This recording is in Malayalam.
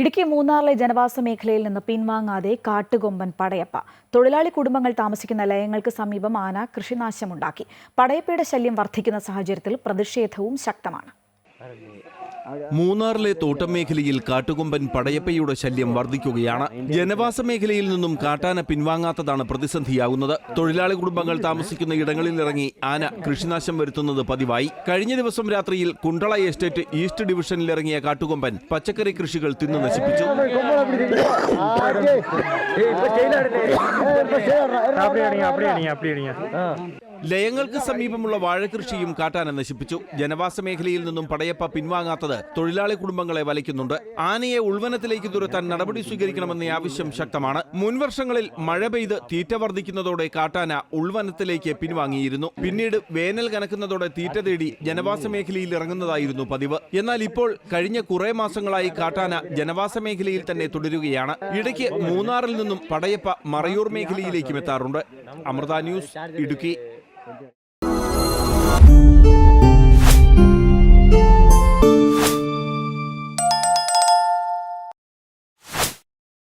ഇടുക്കി മൂന്നാറിലെ ജനവാസ മേഖലയിൽ നിന്ന് പിൻവാങ്ങാതെ കാട്ടുകൊമ്പൻ പടയപ്പ. തൊഴിലാളി കുടുംബങ്ങൾ താമസിക്കുന്ന ലയങ്ങൾക്ക് സമീപം ആന കൃഷിനാശമുണ്ടാക്കി. പടയപ്പയുടെ ശല്യം വർദ്ധിക്കുന്ന സാഹചര്യത്തിൽ പ്രതിഷേധവും ശക്തമാണ്. മൂന്നാറിലെ തോട്ടം മേഖലയിൽ കാട്ടുകൊമ്പൻ പടയപ്പയുടെ ശല്യം വർദ്ധിക്കുകയാണ് ജനവാസ മേഖലയിൽ നിന്നും കാട്ടാന പിൻവാങ്ങാത്തതാണ് പ്രതിസന്ധിയാകുന്നത് തൊഴിലാളി കുടുംബങ്ങൾ താമസിക്കുന്ന ഇടങ്ങളിൽ ഇറങ്ങി ആന കൃഷിനാശം വരുത്തുന്നത് പതിവായി കഴിഞ്ഞ ദിവസം രാത്രിയിൽ കുണ്ടള എസ്റ്റേറ്റ് ഈസ്റ്റ് ഡിവിഷനിൽ ഇറങ്ങിയ കാട്ടുകൊമ്പൻ പച്ചക്കറി കൃഷികൾ തിന്നു നശിപ്പിച്ചു அப்படி அடிங்க அப்படி அடிங்க அப்படி அடிங்க ലയങ്ങൾക്ക് സമീപമുള്ള വാഴകൃഷിയും കാട്ടാന നശിപ്പിച്ചു. ജനവാസ മേഖലയിൽ നിന്നും പടയപ്പ പിൻവാങ്ങാത്തത് തൊഴിലാളി കുടുംബങ്ങളെ വലയ്ക്കുന്നുണ്ട്. ആനയെ ഉൾവനത്തിലേക്ക് തുരത്താൻ നടപടി സ്വീകരിക്കണമെന്ന ആവശ്യം ശക്തമാണ്. മുൻവർഷങ്ങളിൽ മഴ പെയ്ത് തീറ്റ വർദ്ധിക്കുന്നതോടെ കാട്ടാന ഉൾവനത്തിലേക്ക് പിൻവാങ്ങിയിരുന്നു. പിന്നീട് വേനൽ കനക്കുന്നതോടെ തീറ്റ തേടി ജനവാസ മേഖലയിൽ ഇറങ്ങുന്നതായിരുന്നു പതിവ്. എന്നാൽ ഇപ്പോൾ കഴിഞ്ഞ കുറെ മാസങ്ങളായി കാട്ടാന ജനവാസ മേഖലയിൽ തന്നെ തുടരുകയാണ്. ഇടയ്ക്ക് മൂന്നാറിൽ നിന്നും പടയപ്പ മറയൂർ മേഖലയിലേക്കും എത്താറുണ്ട്. അമൃത ന്യൂസ് ഇടുക്കി. Yeah.